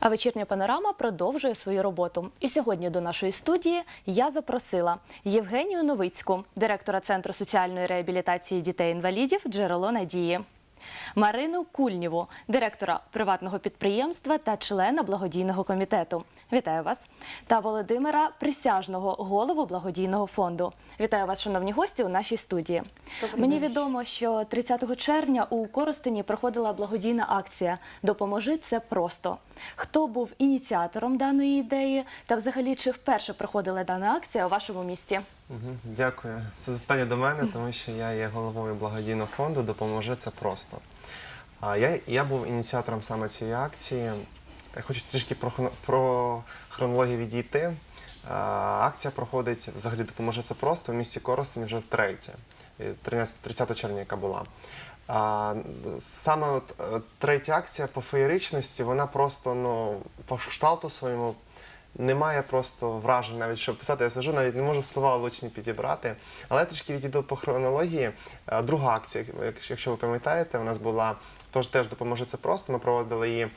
А вечірня панорама продовжує свою роботу. І сьогодні до нашої студії я запросила Євгенію Новицьку, директора Центру соціальної реабілітації дітей-інвалідів Джерело Надії. Марину Кульнєву, директора приватного підприємства та члена благодійного комітету. Вітаю вас. Та Володимира Присяжного, голову благодійного фонду. Вітаю вас, шановні гості, у нашій студії. Добрий Мені вечір. відомо, що 30 червня у Коростені проходила благодійна акція Допоможи це просто. Хто був ініціатором даної ідеї, та взагалі чи вперше проходила дана акція у вашому місті? Дякую. Це запитання до мене, тому що я є головою благодійного фонду Допоможи це просто. Я, я був ініціатором саме цієї акції. Я хочу трішки про, про хронологію відійти. Акція проходить взагалі Допоможи це просто в місті Коростень вже втретє, е, 13 30 червня, яка була. Саме е, третя акція по феєричності, вона просто ну, по кшталту своєму немає просто вражень, навіть що писати. Я сижу, навіть не можу слова влучні підібрати. Але я трішки відійду по хронології. Е, Друга акція, якщо- ви пам'ятаєте, у нас була тож теж допоможе це просто. Ми проводили її.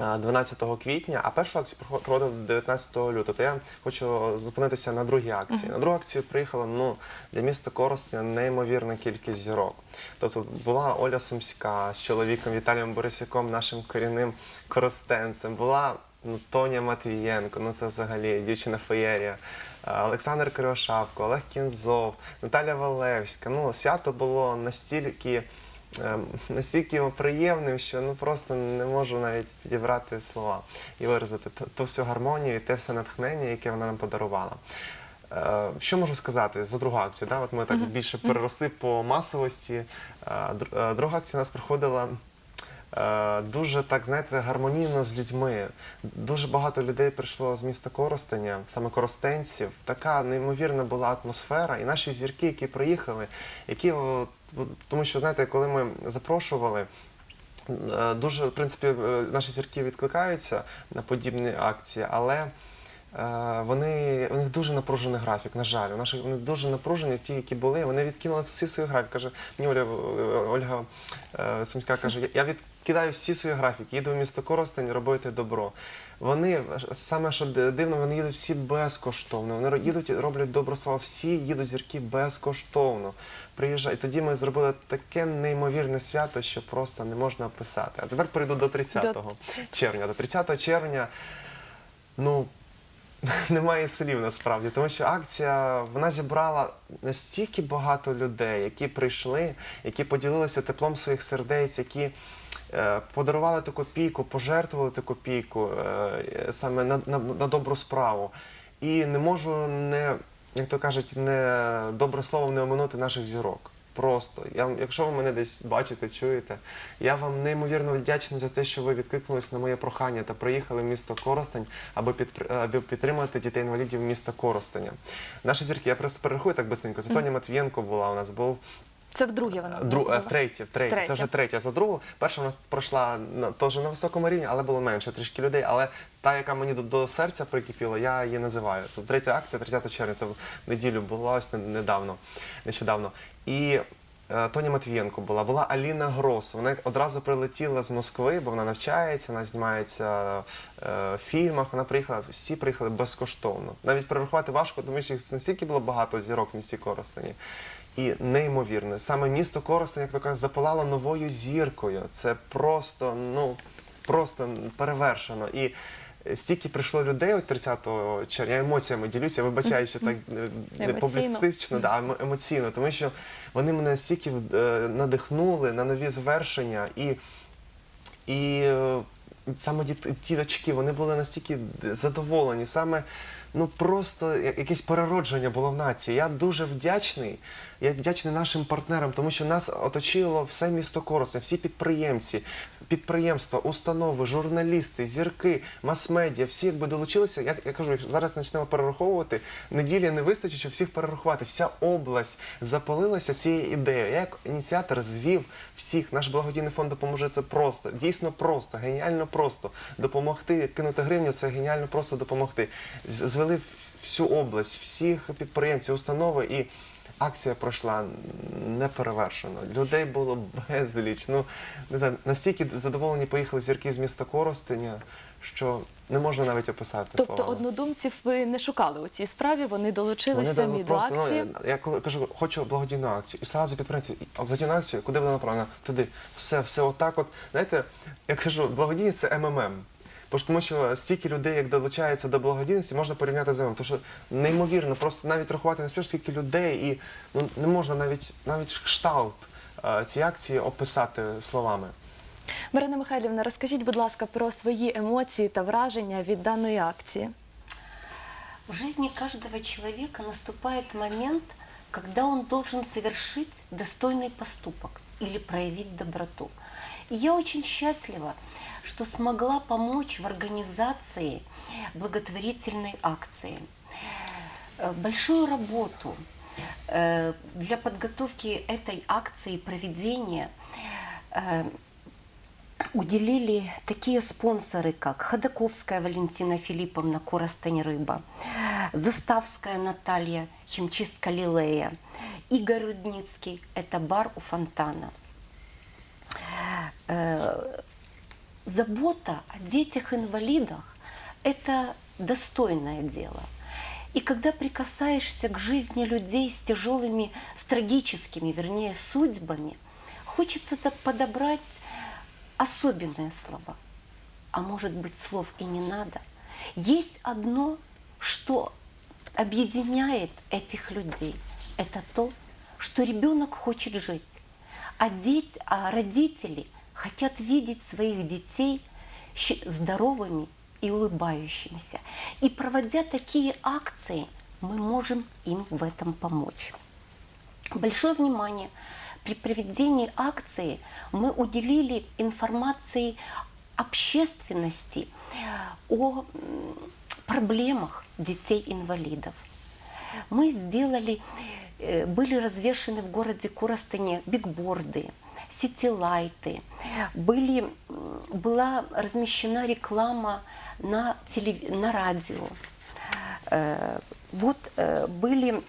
е, 12 квітня, а першу акцію проводили 19 лютого. То я хочу зупинитися на другій акції. На другу акцію приїхала ну, для міста Коростеня неймовірна кількість зірок. Тобто була Оля Сумська з чоловіком Віталієм Борисяком, нашим корінним коростенцем. Була ну, Тоня Матвієнко, ну це взагалі дівчина феєрія. Е, Олександр Кривошапко, Олег Кінзов, Наталя Валевська. Ну, свято було настільки, ем, настільки приємним, що ну просто не можу навіть підібрати слова і виразити ту, всю гармонію і те все натхнення, яке вона нам подарувала. Е, Що можу сказати за другу акцію? Да? От ми так більше переросли по масовості. Е, др- е, Друга акція у нас проходила е, дуже так, знаєте, гармонійно з людьми. Дуже багато людей прийшло з міста Коростеня, саме коростенців. Така неймовірна була атмосфера. І наші зірки, які приїхали, які тому що знаєте, коли ми запрошували. е, Дуже, в принципі, е, наші зірки відкликаються на подібні акції, але е, вони, у них дуже напружений графік, на жаль. У наших вони дуже напружені, ті, які були, вони відкинули всі свої графіки. Каже, мені Оля, е, Ольга е, Сумська каже, «Я- я відкидаю всі свої графіки, їду в місто Коростень робити добро. Вони саме що дивно, вони їдуть всі безкоштовно. Вони їдуть роблять добро слава. Всі їдуть зірки безкоштовно. Приїжджають. І тоді ми зробили таке неймовірне свято, що просто не можна описати. А тепер перейду до 30 червня. До 30 червня, ну. Немає слів насправді, тому що акція вона зібрала настільки багато людей, які прийшли, які поділилися теплом своїх сердець, які е, подарували ту копійку, пожертвували ту копійку е, саме на, на, на добру справу. І не можу не, як то кажуть, не добре словом не оминути наших зірок. Просто я, якщо ви мене десь бачите, чуєте, я вам неймовірно вдячний за те, що ви відкликнулись на моє прохання та приїхали в місто Коростень, аби, підтримати дітей інвалідів міста Коростеня. Наші зірки, я просто перерахую так бисенько. Це Тоня Матвієнко була у нас був Це вдруге вона. Дру, була. е, втретє, втретє. Це вже третя за другу. Перша у нас пройшла на теж на високому рівні, але було менше трішки людей. Але та, яка мені до, до серця прикипіла, я її називаю. Це третя акція, 30 червня. Це в неділю була ось недавно, нещодавно. І е, Тоня Матвієнко була, була Аліна Грос. Вона одразу прилетіла з Москви, бо вона навчається, вона знімається е, в фільмах. Вона приїхала, всі приїхали безкоштовно. Навіть перерахувати важко, тому що їх настільки було багато зірок в місті Коростені. І неймовірне. Саме місто Коростень, як то кажуть, запалало новою зіркою. Це просто, ну, просто перевершено. І стільки прийшло людей от 30 червня. Я емоціями ділюся, вибачаю, що так е, не Емоційно. публістично, да, емо- емоційно, тому що вони мене настільки е, надихнули на нові звершення і. І е, саме діт- діточки, вони були настільки задоволені, саме ну просто я- якесь переродження було в нації. Я дуже вдячний. Я вдячний нашим партнерам, тому що нас оточило все місто Коростень, всі підприємці, підприємства, установи, журналісти, зірки, мас-медіа, всі якби долучилися. Я, я кажу, зараз почнемо перераховувати. Неділі не вистачить, щоб всіх перерахувати. Вся область запалилася цією ідеєю. Я як ініціатор звів всіх. Наш благодійний фонд допоможе це просто, дійсно просто, геніально просто. Допомогти, кинути гривню це геніально просто допомогти. Звели всю область, всіх підприємців, установи і акція пройшла неперевершено. Людей було безліч. Ну не знаю, настільки задоволені поїхали зірки з міста Коростеня, що не можна навіть описати Тобто словами. однодумців ви не шукали у цій справі, вони долучились дали самі до просто, акції. Ну, я коли кажу, хочу благодійну акцію, і одразу підприємці, «А благодійну акцію, куди вона направлена? Туди. Все, все отак. От знаєте, я кажу, благодійність це МММ. Бо ж тому що стільки людей, як долучається до благодійності, можна порівняти з МММ. Тому що неймовірно, просто навіть рахувати не спіш, скільки людей, і ну не можна навіть навіть кшталт е, цієї акції описати словами. Марина Михайлівна, розкажіть, будь ласка, про свої емоції та враження від даної акції. В жизни каждого человека наступает момент, когда он должен совершить достойный поступок или проявить доброту. И я очень счастлива, что смогла помочь в организации благотворительной акции. Э, Большую работу э, для подготовки этой акции и проведения э, уделили такие спонсоры, как Ходаковская Валентина Филипповна, Коростень Рыба, Заставская Наталья, химчистка Лилея, Игорь Рудницкий, это бар у фонтана. Э, Забота о детях-инвалидах – это достойное дело. И когда прикасаешься к жизни людей с тяжелыми, с трагическими, вернее, судьбами, хочется подобрать особенные слова. А может быть, слов и не надо. Есть одно, что объединяет этих людей. Это то, что ребенок хочет жить, а, деть, а родители хотят видеть своих детей здоровыми и улыбающимися. И проводя такие акции, мы можем им в этом помочь. Большое внимание при проведении акции мы уделили информации общественности о проблемах детей-инвалидов. Мы сделали, были развешены в городе Коростене бигборды, сетилайты, были, м, была размещена реклама на, телев- на радио. Э, Вот э, были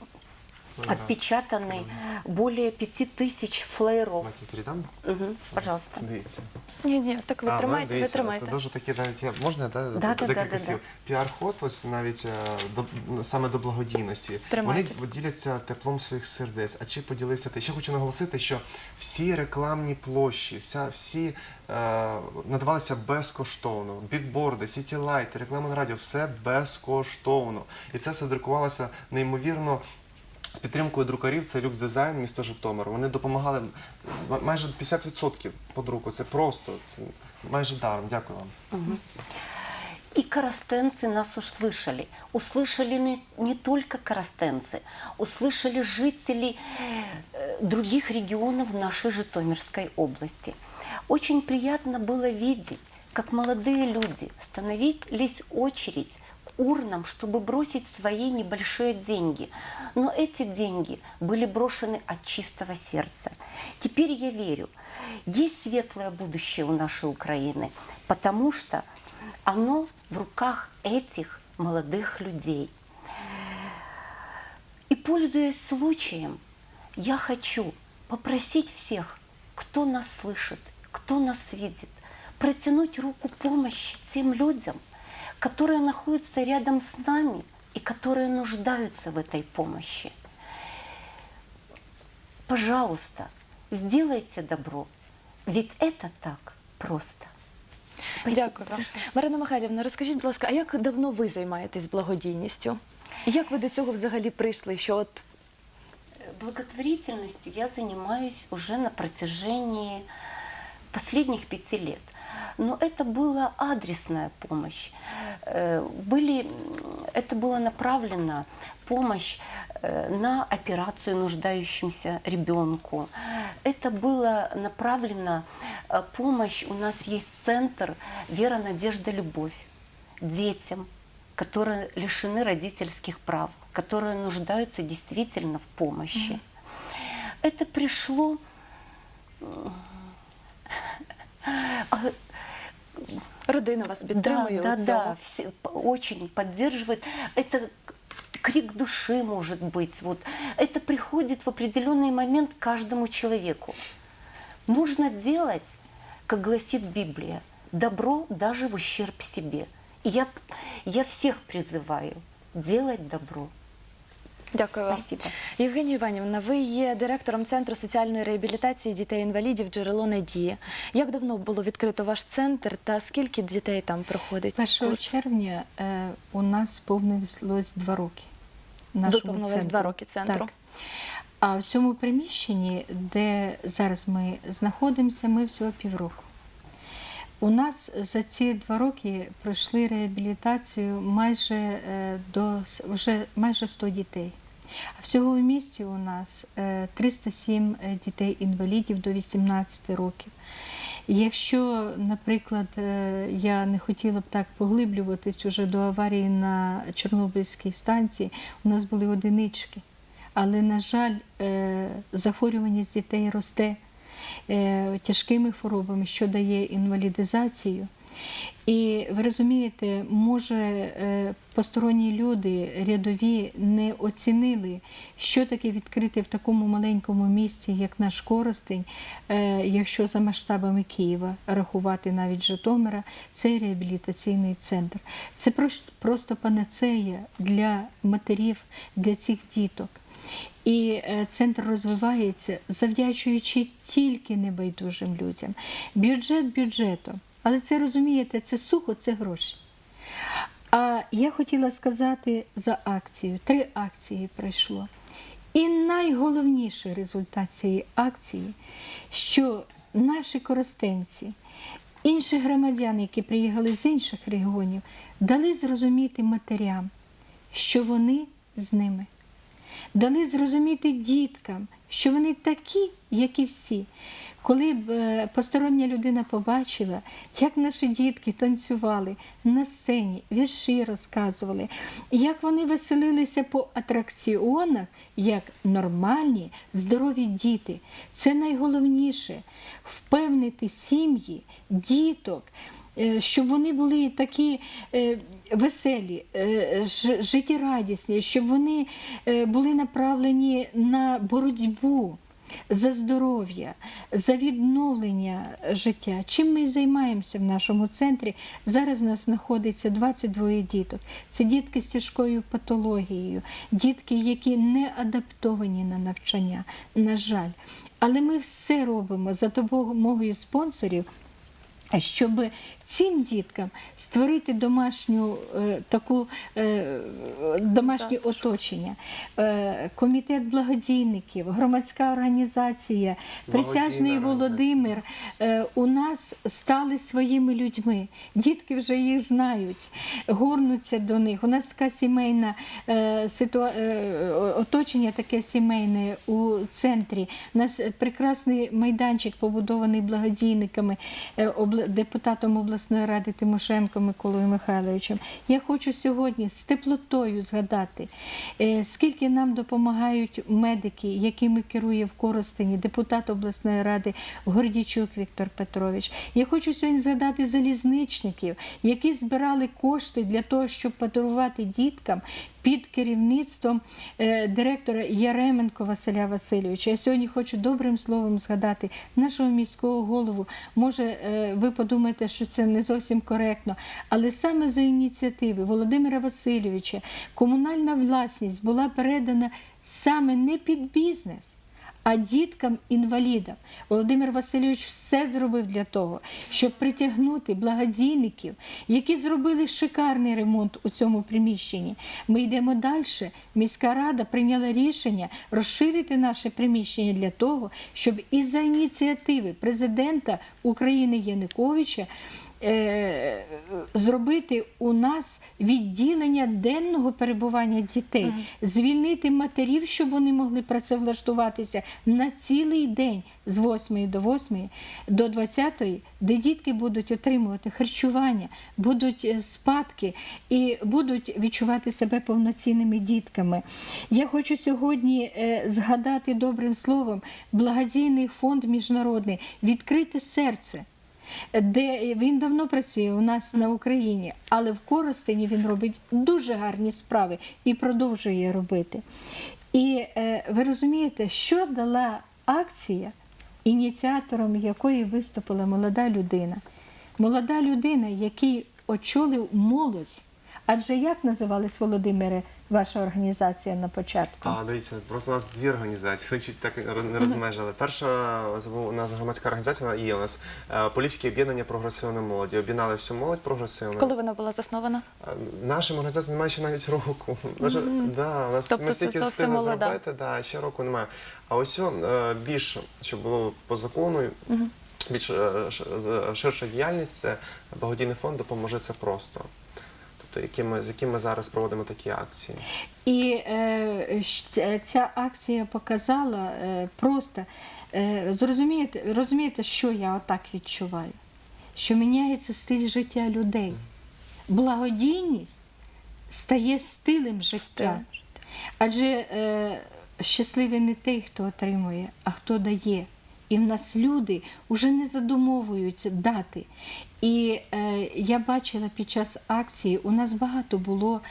отпечатаны более пяти тысяч флееров. Маті, передам? Мгм, Пожалуйста. Дивіться. Ні, ні, так ви А, ну, тримайте, ви дивіться, тримайте. Це дуже такі навіть я можна да, Да, да, декілька да, да, слів. Піар-ход, ось навіть е, до саме до благодійності. Тримайте. Вони діляться теплом своїх сердець. А чи поділився ти? Ще хочу наголосити, що всі рекламні площі, вся всі е, надавалися безкоштовно. Бікборди, сітілайти, реклама на радіо, все безкоштовно. І це все друкувалося неймовірно З підтримкою друкарів це люкс дизайн, місто Житомир. Вони допомагали м- майже 50% по друку. Це просто це майже даром. Дякую вам. И коростенцы нас услышали. Услышали не, не только коростенцы, услышали жители э, других регионов нашей Житомирской области. Очень приятно было видеть, как молодые люди становились очередь к урнам, чтобы бросить свои небольшие деньги. Но эти деньги были брошены от чистого сердца. Теперь я верю, есть светлое будущее у нашей Украины, потому что оно в руках этих молодых людей. И пользуясь случаем, я хочу попросить всех, кто нас слышит, кто нас видит, протянуть руку помощи тем людям, которые находятся рядом с нами и которые нуждаются в этой помощи. Пожалуйста, сделайте добро, ведь это так просто. Спасибо Дякую вам. большое. Марина Михайлівна, розкажіть, будь ласка, а як давно ви займаєтесь благодійністю? І Як ви до цього взагалі прийшли? Що от Благотворительностью я занимаюсь уже на протяжении последних пяти лет. Но это была адресная помощь. Э, Были, это было направлено помощь э, на операцию нуждающимся ребенку. Это было направлено э, помощь. У нас есть центр «Вера, надежда, любовь» детям, которые лишены родительских прав, которые нуждаются действительно в помощи. Это пришло м, а, родина вас да, підтримує? да, да, цьому? все очень поддерживает. Это крик души может быть. Вот. Это приходит в определенный момент каждому человеку. Нужно делать, как гласит Библия, добро даже в ущерб себе. И я, я всех призываю делать добро. Дякую вам. Спасибо. Євгенія Іванівна, ви є директором Центру соціальної реабілітації дітей-інвалідів Джерело Надії. Як давно було відкрито ваш центр та скільки дітей там проходить? 1 червня е, у нас сповнилось два роки. нашому Виповнилось два роки центру. Так. А в цьому приміщенні, де зараз ми знаходимося, ми всього півроку. У нас за ці два роки пройшли реабілітацію майже е, до вже майже 100 дітей. А всього в місті у нас е, 307 дітей-інвалідів до 18 років. Якщо, наприклад, е, я не хотіла б так поглиблюватись уже до аварії на Чорнобильській станції, у нас були одинички. Але, на жаль, е, захворюваність дітей росте е, тяжкими хворобами, що дає інвалідизацію. І ви розумієте, може е, посторонні люди, рядові, не оцінили, що таке відкрити в такому маленькому місті, як наш Коростень, е, якщо за масштабами Києва рахувати навіть Житомира, цей реабілітаційний центр. Це прос- просто панацея для матерів, для цих діток. І е, центр розвивається, завдячуючи тільки небайдужим людям. Бюджет бюджетом. Але це розумієте, це сухо, це гроші. А я хотіла сказати за акцію. Три акції пройшло. І найголовніший результат цієї акції, що наші коростенці, інші громадяни, які приїхали з інших регіонів, дали зрозуміти матерям, що вони з ними дали зрозуміти діткам, що вони такі, як і всі. Коли б е, постороння людина побачила, як наші дітки танцювали на сцені, вірші розказували, як вони веселилися по атракціонах, як нормальні, здорові діти. Це найголовніше впевнити сім'ї, діток, щоб вони були такі е, веселі, е, життєрадісні, щоб вони е, були направлені на боротьбу. За здоров'я, за відновлення життя. Чим ми займаємося в нашому центрі? Зараз у нас знаходиться 22 діток. Це дітки з тяжкою патологією, дітки, які не адаптовані на навчання, на жаль. Але ми все робимо за допомогою спонсорів щоб цим діткам створити домашню е, таку е, домашнє оточення, Е, комітет благодійників, громадська організація, присяжний Володимир е, у нас стали своїми людьми. Дітки вже їх знають, горнуться до них. У нас така сімейна е, ситуа... е, оточення, таке сімейне у центрі. У нас прекрасний майданчик побудований благодійниками, е, депутатом обласної ради Тимошенко Миколою Михайловичем. Я хочу сьогодні з теплотою згадати, е, скільки нам допомагають медики, якими керує в Коростені, депутат обласної ради Гордічук Віктор Петрович. Я хочу сьогодні згадати залізничників, які збирали кошти для того, щоб подарувати діткам під керівництвом е, директора Яременко Василя Васильовича. Я сьогодні хочу добрим словом згадати нашого міського голову. Може, е, ви подумаєте, що це не зовсім коректно, але саме за ініціативи Володимира Васильовича комунальна власність була передана саме не під бізнес а діткам-інвалідам. Володимир Васильович все зробив для того, щоб притягнути благодійників, які зробили шикарний ремонт у цьому приміщенні. Ми йдемо далі. Міська рада прийняла рішення розширити наше приміщення для того, щоб із-за ініціативи президента України Януковича зробити у нас відділення денного перебування дітей, звільнити матерів, щоб вони могли працевлаштуватися на цілий день з 8 до 8 до 20, де дітки будуть отримувати харчування, будуть е, спадки і будуть відчувати себе повноцінними дітками. Я хочу сьогодні е, згадати добрим словом благодійний фонд міжнародний відкрите серце. Де він давно працює у нас на Україні, але в Коростені він робить дуже гарні справи і продовжує робити. І е, ви розумієте, що дала акція, ініціатором якої виступила молода людина. Молода людина, який очолив молодь. Адже як називалась Володимире, ваша організація на початку? А дивіться, просто у нас дві організації, ви чуть так не розмежили. Перша це була у нас громадська організація, вона є у нас е, Поліське об'єднання прогресивної молоді. Об'єднали всю молодь прогресивну. Коли вона була заснована? Е, Наша організація немає ще навіть року. Наша, да, у нас Тобто ми це стільки зовсім встигли молода. зробити, да, ще року немає. А ось е, більше, щоб було по закону, більш е, ш- з- ширша діяльність, це благодійний фонд допоможе це просто. Тобто, які ми, з яким ми зараз проводимо такі акції. І е, ця акція показала е, просто, е, зрозумієте, розумієте, що я отак відчуваю? Що міняється стиль життя людей. Благодійність стає стилем життя. Адже е, щасливий не той, хто отримує, а хто дає. І в нас люди вже не задумовуються дати. І е, я бачила під час акції, у нас багато було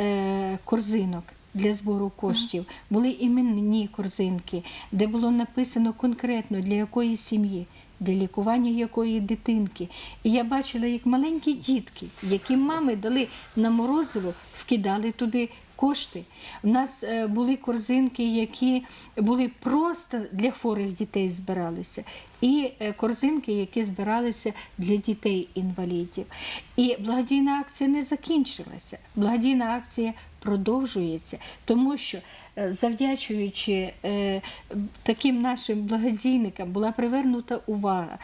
е, корзинок для збору коштів. Були іменні корзинки, де було написано конкретно для якої сім'ї. Для лікування якої дитинки. І я бачила, як маленькі дітки, які мами дали на морозиво, вкидали туди кошти. У нас е, були корзинки, які були просто для хворих дітей збиралися, і е, корзинки, які збиралися для дітей-інвалідів. І благодійна акція не закінчилася. Благодійна акція продовжується, тому що е, завдячуючи е, таким нашим благодійникам була привернута увага.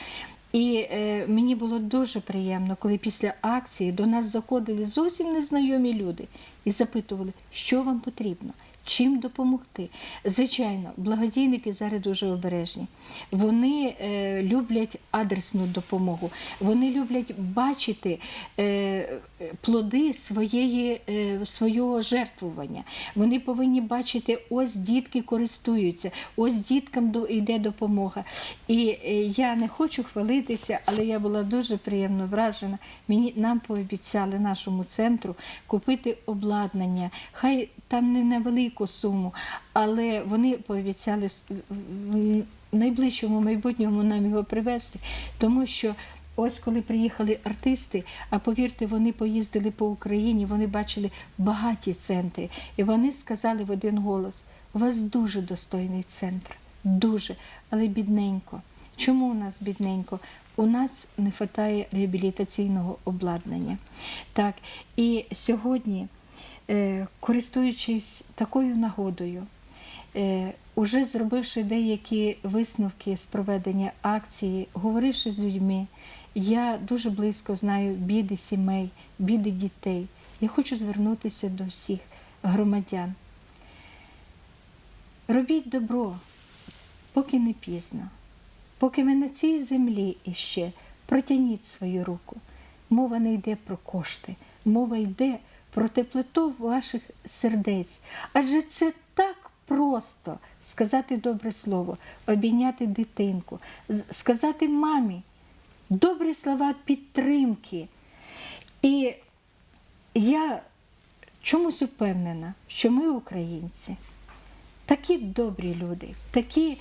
І е, мені було дуже приємно, коли після акції до нас заходили зовсім незнайомі люди і запитували, що вам потрібно, чим допомогти. Звичайно, благодійники зараз дуже обережні. Вони е, люблять адресну допомогу, вони люблять бачити е, плоди своєї, е, свого жертвування. Вони повинні бачити, ось дітки користуються, ось діткам йде допомога. І е, я не хочу хвалитися, але я була дуже приємно вражена. Мені нам пообіцяли нашому центру купити обладнання. Хай там не на велику суму, але вони пообіцяли в найближчому майбутньому нам його привезти, тому що. Ось коли приїхали артисти, а повірте, вони поїздили по Україні, вони бачили багаті центри, і вони сказали в один голос: у вас дуже достойний центр, дуже, але бідненько. Чому у нас бідненько? У нас не вистачає реабілітаційного обладнання. Так, і сьогодні, е, користуючись такою нагодою, е, уже зробивши деякі висновки з проведення акції, говоривши з людьми, я дуже близько знаю біди сімей, біди дітей. Я хочу звернутися до всіх громадян. Робіть добро, поки не пізно, поки ви на цій землі іще протягніть свою руку. Мова не йде про кошти, мова йде про теплоту ваших сердець. Адже це так просто сказати добре слово, обійняти дитинку, сказати мамі добрі слова підтримки. І я чомусь впевнена, що ми, українці, такі добрі люди, такі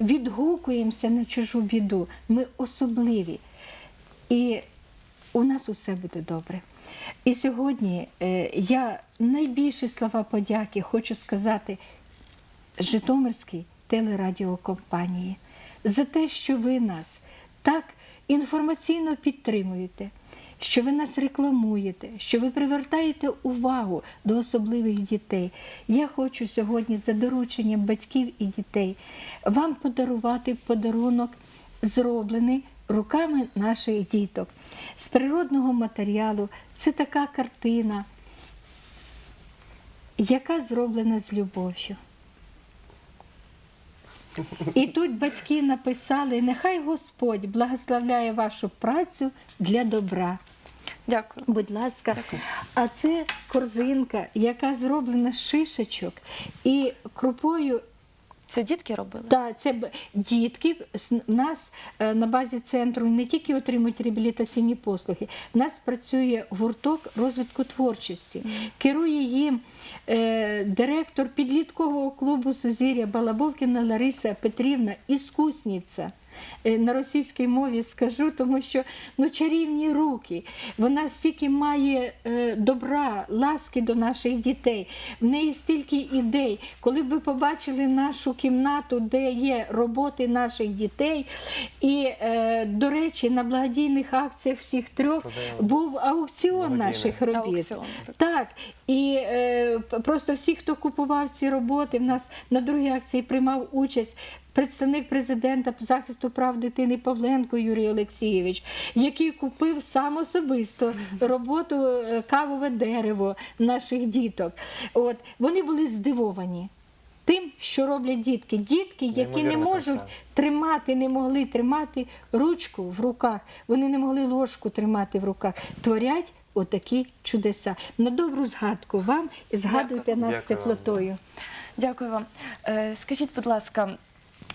відгукуємося на чужу біду. Ми особливі. І у нас усе буде добре. І сьогодні е, я найбільші слова подяки хочу сказати Житомирській телерадіокомпанії за те, що ви нас так інформаційно підтримуєте, що ви нас рекламуєте, що ви привертаєте увагу до особливих дітей. Я хочу сьогодні за дорученням батьків і дітей вам подарувати подарунок, зроблений руками наших діток з природного матеріалу. Це така картина, яка зроблена з любов'ю. І тут батьки написали: нехай Господь благословляє вашу працю для добра. Дякую. Будь ласка, а це корзинка, яка зроблена з шишечок і крупою Це дітки робили? Так, це б- дітки в нас е, на базі центру не тільки отримують реабілітаційні послуги, в нас працює гурток розвитку творчості. Керує їм е, директор підліткового клубу Сузір'я Балабовкіна Лариса Петрівна, іскусниця. Е, На російській мові скажу, тому що ну чарівні руки. Вона стільки має е, добра, ласки до наших дітей. В неї стільки ідей. Коли б ви побачили нашу кімнату, де є роботи наших дітей, і, е, до речі, на благодійних акціях всіх трьох Продаємо. був аукціон Благодійний. наших робіт. Аукціон, так. Так, і е, просто всі, хто купував ці роботи, в нас на другій акції приймав участь. Представник президента захисту прав дитини Павленко Юрій Олексійович, який купив сам особисто роботу е, кавове дерево наших діток. От вони були здивовані тим, що роблять дітки. Дітки, які не можуть краса. тримати, не могли тримати ручку в руках, вони не могли ложку тримати в руках, творять отакі чудеса. На добру згадку вам і згадуйте Дякую. нас з Дякую вам. теплотою. Дякую вам. Е, Скажіть, будь ласка,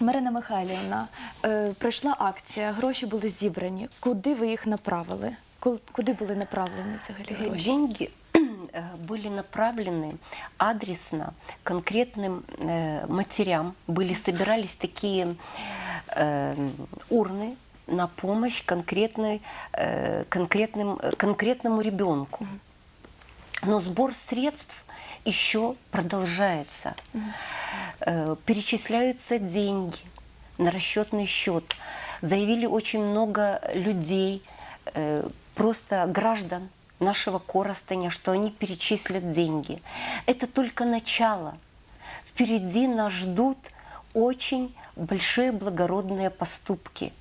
Марина Михайлівна, е, прийшла акція, гроші були зібрані. Куди ви їх направили? Ку- Куди були направлені взагалі гроші? Деньги э, были направлены адресно конкретным э, матерям. Были собирались такие э, урны на помощь конкретной, э, конкретным, э, конкретному ребенку. Но сбор средств еще продолжается. Э, Перечисляются деньги на расчетный счет. Заявили очень много людей, э, просто граждан нашего Коростыня, что они перечислят деньги. Это только начало. Впереди нас ждут очень большие благородные поступки.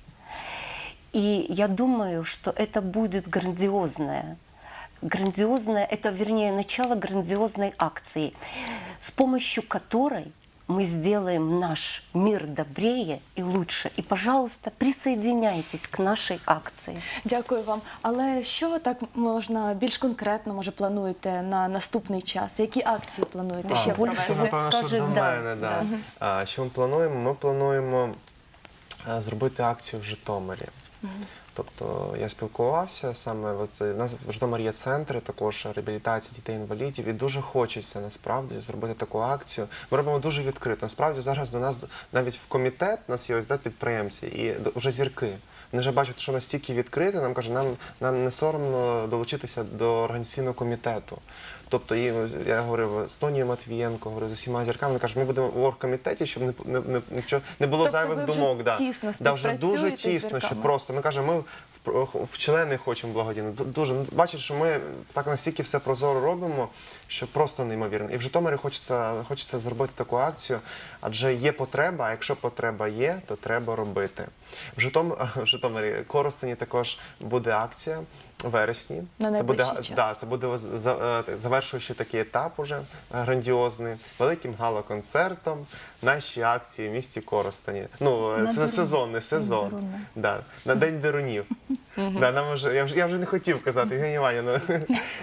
И я думаю, что это будет грандиозное. Грандиозное, это, вернее, начало грандиозной акции, с помощью которой мы сделаем наш мир добрее и лучше. И, пожалуйста, присоединяйтесь к нашей акции. Дякую вам. Але що так можна більш конкретно може плануєте на наступний час? Які акції плануєте А, ще більше провести? ви що скажете, да, мене, да. да. А, що ми плануємо? Ми плануємо зробити акцію в Житомирі. Тобто я спілкувався саме от, е, нас в Житомирі є центри також реабілітації дітей-інвалідів, і дуже хочеться насправді зробити таку акцію. Ми робимо дуже відкрито. Насправді зараз до нас навіть в комітет нас є ось да, підприємці і вже зірки. Вони вже бачать, що настільки відкрито, нам каже, нам, нам не соромно долучитися до організаційного комітету. Тобто, і я говорив з Тонією Матвієнко, говорив з усіма зірками. Вони кажуть, ми будемо в оргкомітеті, щоб не, не, не, нічого- не було Тобто зайвих ви вже думок. Да. тісно да, вже дуже співпрацюєте з тісно, що зірками? просто ми кажемо, ми в- в члени хочемо благодійно. Ду- Дуже Ну, бачиш, що ми так настільки все прозоро робимо, що просто неймовірно. І в Житомирі хочеться, хочеться зробити таку акцію, адже є потреба. А якщо потреба є, то треба робити. В, Житом, в Житомирі Коростені також буде акція. Вересні На це буде час. да, це буде е, завершуючи такий етап уже грандіозний, великим гала-концертом. Наші акції в місті Коростені. Ну На це Дерун. сезонний сезон. Деруна. Да, на день дерунів. Да, нам вже, я, вже, я вже не хотів казати, Іванівна.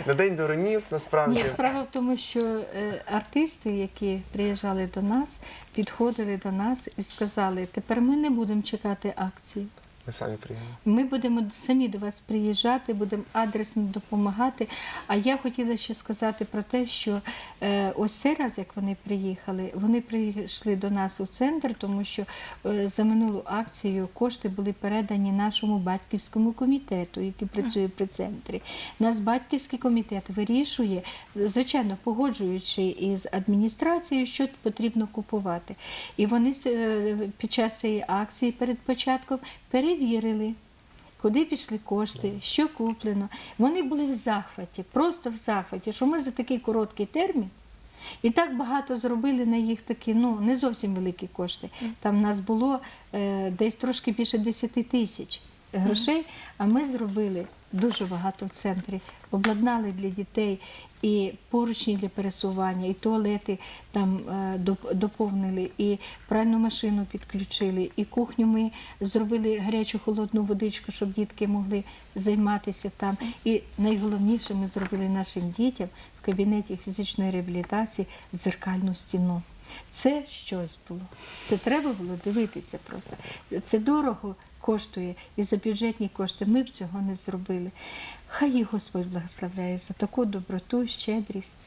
На день дерунів насправді. Ні, справа в тому, що е, артисти, які приїжджали до нас, підходили до нас і сказали, тепер ми не будемо чекати акції. Ми самі приїдемо. Ми будемо самі до вас приїжджати, будемо адресно допомагати. А я хотіла ще сказати про те, що е, ось цей раз, як вони приїхали, вони прийшли до нас у центр, тому що е, за минулу акцію кошти були передані нашому батьківському комітету, який працює при центрі. Наш батьківський комітет вирішує, звичайно, погоджуючи із адміністрацією, що потрібно купувати. І вони е, під час цієї акції перед початком перевірили. Куди пішли кошти, що куплено. Вони були в захваті, просто в захваті, що ми за такий короткий термін і так багато зробили на їх такі, ну не зовсім великі кошти. Там нас було е, десь трошки більше 10 тисяч грошей, а ми зробили дуже багато в центрі. Обладнали для дітей і поручні для пересування, і туалети там е, доповнили, і пральну машину підключили, і кухню ми зробили гарячу холодну водичку, щоб дітки могли займатися там. І найголовніше, ми зробили нашим дітям в кабінеті фізичної реабілітації зеркальну стіну. Це щось було. Це треба було дивитися просто. Це дорого коштує і за бюджетні кошти ми б цього не зробили. Хай їх Господь благословляє за таку доброту, щедрість.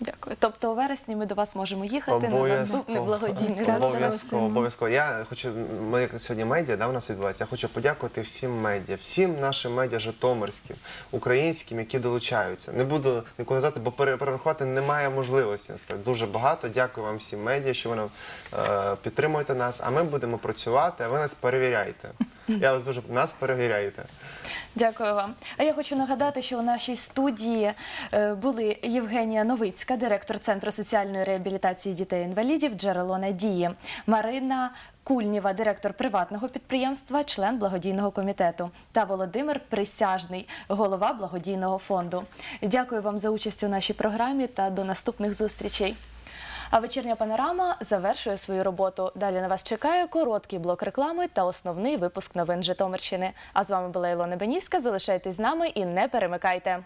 Дякую. Тобто у вересні ми до вас можемо їхати на наступний благодійний Обов'язково. Обов'язково, обов'язково. Я хочу, ми як сьогодні медіа, да, у нас відбувається. Я хочу подякувати всім медіа, всім нашим медіа житомирським, українським, які долучаються. Не буду ніколи казати, бо перерахувати немає можливості. Дуже багато. Дякую вам всім медіа, що ви нам е, підтримуєте нас. А ми будемо працювати, а ви нас перевіряйте. Я вас дуже нас перевіряйте. Дякую вам. А я хочу нагадати, що у нашій студії е, були Євгенія Новицька, директор Центру соціальної реабілітації дітей-інвалідів Джерело Надії, Марина Кульніва, директор приватного підприємства, член благодійного комітету, та Володимир Присяжний, голова благодійного фонду. Дякую вам за участь у нашій програмі та до наступних зустрічей. А вечірня панорама завершує свою роботу. Далі на вас чекає короткий блок реклами та основний випуск новин Житомирщини. А з вами була Ілона Бенівська. Залишайтесь з нами і не перемикайте.